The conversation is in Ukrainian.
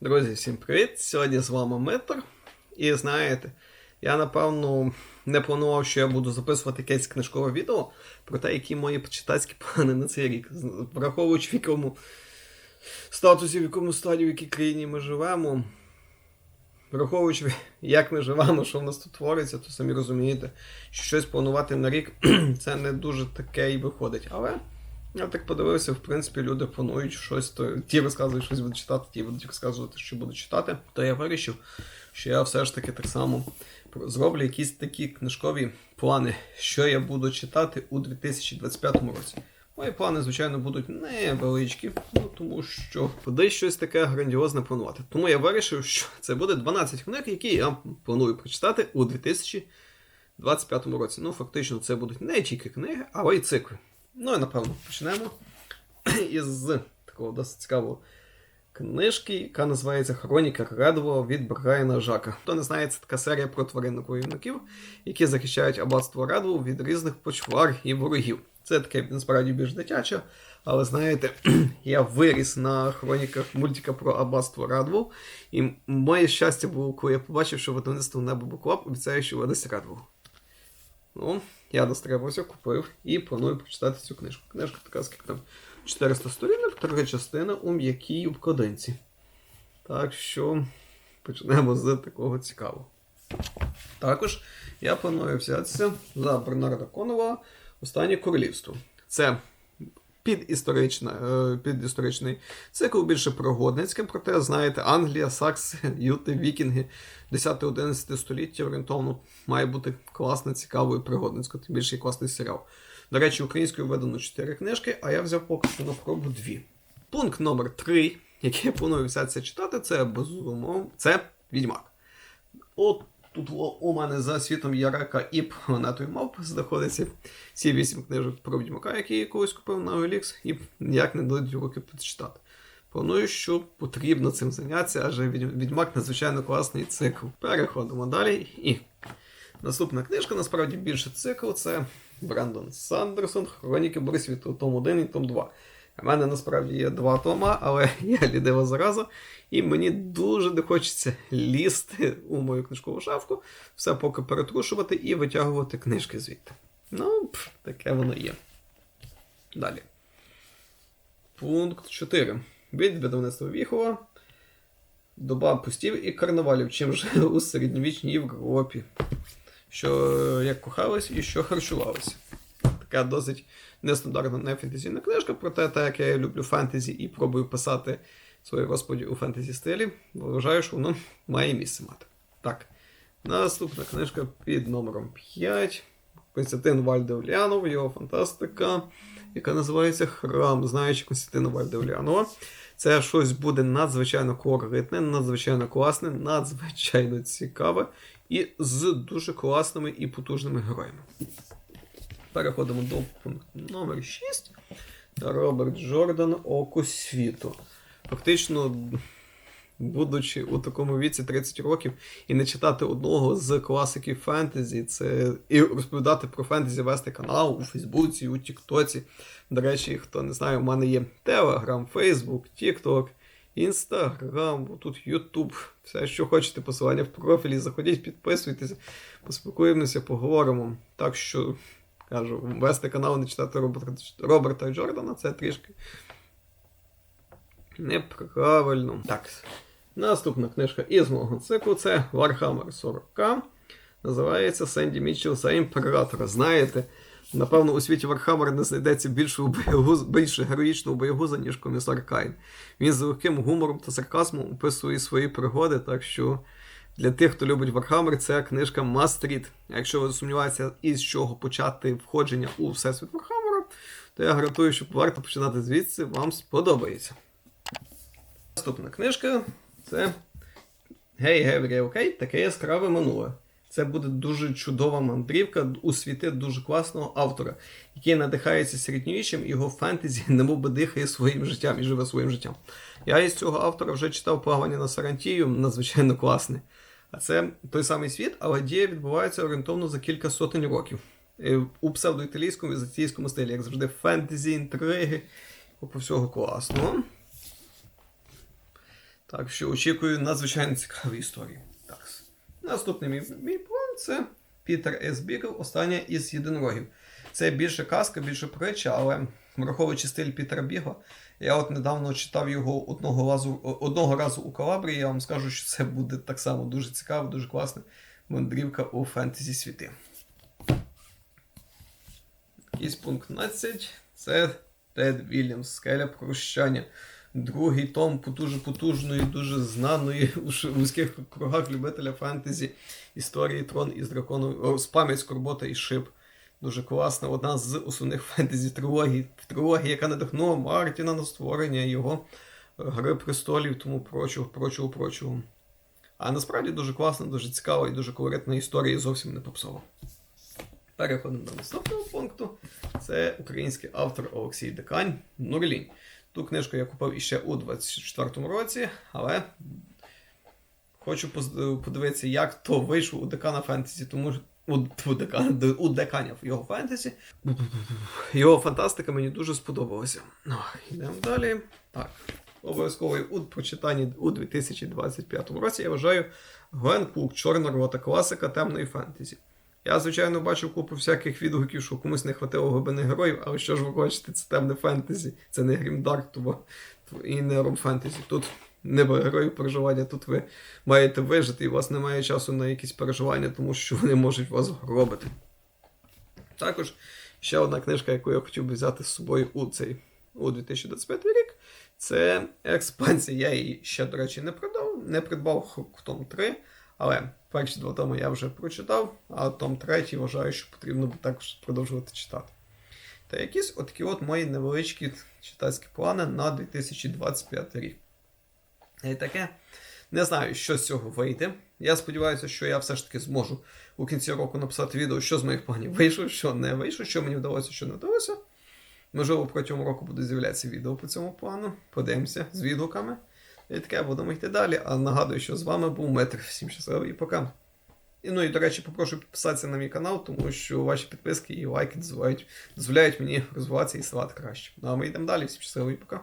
Друзі, всім привіт! Сьогодні з вами Митр. І знаєте, я напевно не планував, що я буду записувати якесь книжкове відео про те, які мої почитацькі плани на цей рік. Враховуючи в якому статусі, в якому стадії, в якій країні ми живемо. Враховуючи, як ми живемо, що в нас тут твориться, то самі розумієте, що щось планувати на рік це не дуже таке і виходить. Але я так подивився, в принципі, люди планують щось, то ті розказують, щось будуть читати, ті будуть розказувати, що будуть читати. То я вирішив, що я все ж таки так само зроблю якісь такі книжкові плани, що я буду читати у 2025 році. Мої плани, звичайно, будуть невеличкі, ну, тому що куди щось таке грандіозне планувати. Тому я вирішив, що це буде 12 книг, які я планую прочитати у 2025 році. Ну, фактично, це будуть не тільки книги, але й цикли. Ну і напевно почнемо із такого досить цікавого книжки, яка називається Хроніка Редво від Брайана Жака. Хто не знає, це така серія про тваринок-воїнників, які захищають аббатство Редво від різних почвар і ворогів. Це таке насправді більш дитяче, але знаєте, я виріс на хроніках мультика про аббатство Редво, і моє щастя було, коли я побачив, що видавництво небо Буклап обіцяє, що видасть Редво. Ну, я достребувався, купив і планую прочитати цю книжку. Книжка така, скільки там 400 сторінок, друга частина у м'якій обкладинці. Так що почнемо з такого цікавого. Також я планую взятися за Бернарда Конова Останнє королівство. Це підісторична, е, підісторичний цикл, більше пригодницький, проте, знаєте, Англія, Сакси, Юти, Вікінги 10-11 століття орієнтовно має бути класно, цікаво і пригодницько, тим більше і класний серіал. До речі, українською видано 4 книжки, а я взяв поки що на пробу 2. Пункт номер 3, який я планую взятися читати, це безумовно, це Відьмак. От тут у мене за світом Ярека і планетою мавп знаходиться ці вісім книжок про Відьмака, які я колись купив на OLX, і ніяк не дадуть руки почитати. Планую, що потрібно цим зайнятися, адже Відьмак надзвичайно класний цикл. Переходимо далі. І наступна книжка, насправді більше цикл, це Брендон Сандерсон, Хроніки Борисвіту, том 1 і том 2. У мене насправді є два тома, але я лідива зараза, і мені дуже не хочеться лізти у мою книжкову шафку, все поки перетрушувати і витягувати книжки звідти. Ну, пф, таке воно є. Далі. Пункт 4. Від видавництва Віхова. Доба пустів і карнавалів, чим жили у середньовічній Європі. Що як кохались і що харчувалися. Така досить нестандартна не фентезійна книжка, проте, так як я люблю фентезі і пробую писати свої розповіді у фентезі стилі, вважаю, що воно має місце мати. Так. Наступна книжка під номером 5. Константин Вальдеулянов, його фантастика, яка називається Храм, знаючи Константина Вальдеулянова. Це щось буде надзвичайно колоритне, надзвичайно класне, надзвичайно цікаве і з дуже класними і потужними героями. Переходимо до пункту номер 6. Роберт Джордан Око світу. Фактично, будучи у такому віці 30 років і не читати одного з класиків фентезі, це і розповідати про фентезі, вести канал у Фейсбуці, у Тіктоці. До речі, хто не знає, у мене є Телеграм, Фейсбук, Тікток, Інстаграм, тут Ютуб, все, що хочете, посилання в профілі, заходіть, підписуйтесь, поспілкуємося, поговоримо. Так що, кажу, вести канал, не читати Роберта, Джордана, це трішки неправильно. Так. Наступна книжка із мого циклу це Warhammer 40К. Називається Сенді Мітчелл за імператора. Знаєте, напевно, у світі Warhammer не знайдеться більшого боягуз, більше героїчного боягуза, ніж комісар Кайн. Він з легким гумором та сарказмом описує свої пригоди, так що для тих, хто любить Warhammer, це книжка Must Read. Якщо ви сумніваєтеся, із чого почати входження у всесвіт Warhammer, то я гарантую, що варто починати звідси, вам сподобається. Наступна книжка це Гей, Геврі, окей, таке яскраве минуле. Це буде дуже чудова мандрівка у світи дуже класного автора, який надихається середньовіччям, і його фентезі немов дихає своїм життям і живе своїм життям. Я із цього автора вже читав плавання на Сарантію, надзвичайно класне. А це той самий світ, але дія відбувається орієнтовно за кілька сотень років. Е, У псевдоіталійському візантійському стилі, як завжди, фентезі, інтриги, по всього класного. Так що очікую надзвичайно цікаві історії. Так. Наступний мій, мій план це Пітер С. Бігл, остання із єдинорогів. Це більше казка, більше притча, але враховуючи стиль Пітера Бігла, я от недавно читав його одного разу, одного разу у Калабрії. Я вам скажу, що це буде так само дуже цікаво, дуже класна мандрівка у фентезі світи. Якийсь пункт 15 це Тед Вільямс, скеля прощання. Другий том дуже потужної, дуже знаної у вузьких кругах любителя фентезі історії Трон із драконом, пам'ять Скорбота і Шип. Дуже класна, одна з основних фентезі трилогій, трилогії, яка надихнула Мартіна на створення його е, Гри престолів, тому прочого, прочого, прочого. А насправді дуже класна, дуже цікава і дуже колоритна історія і зовсім не попсова. Переходимо до наступного пункту. Це український автор Олексій Декань Нурлінь. Ту книжку я купив іще у 24-му році, але хочу подивитися, як то вийшло у Декана Фентезі, тому що у, у, Декана, у Деканя в його фентезі. Його фантастика мені дуже сподобалася. Ну, йдемо далі. Так. Обов'язково у прочитанні у 2025 році я вважаю Глен Кук, чорна рота, класика темної фентезі. Я, звичайно, бачив купу всяких відгуків, що комусь не хватило глибини героїв, але що ж ви хочете, це темне фентезі, це не Грімдарк, тому і не Ром Фентезі. Тут не героїв переживання, тут ви маєте вижити, і у вас немає часу на якісь переживання, тому що вони можуть вас гробити. Також ще одна книжка, яку я хотів би взяти з собою у цей у 2025 рік. Це експансія. Я її ще, до речі, не придбав, не придбав том 3, але перші два томи я вже прочитав, а том третій вважаю, що потрібно би також продовжувати читати. Та якісь отакі от мої невеличкі читацькі плани на 2025 рік. І таке. Не знаю, що з цього вийде. Я сподіваюся, що я все ж таки зможу у кінці року написати відео, що з моїх планів вийшло, що не вийшло, що мені вдалося, що не вдалося. Можливо, протягом року буде з'являтися відео по цьому плану. Подивимося з відгуками. І таке будемо йти далі. А нагадую, що з вами був Метр. Всім щасливо і пока. І, ну і, до речі, попрошу підписатися на мій канал, тому що ваші підписки і лайки дозволяють, дозволяють мені розвиватися і ставати краще. Ну а ми йдемо далі. Всім щасливо і пока.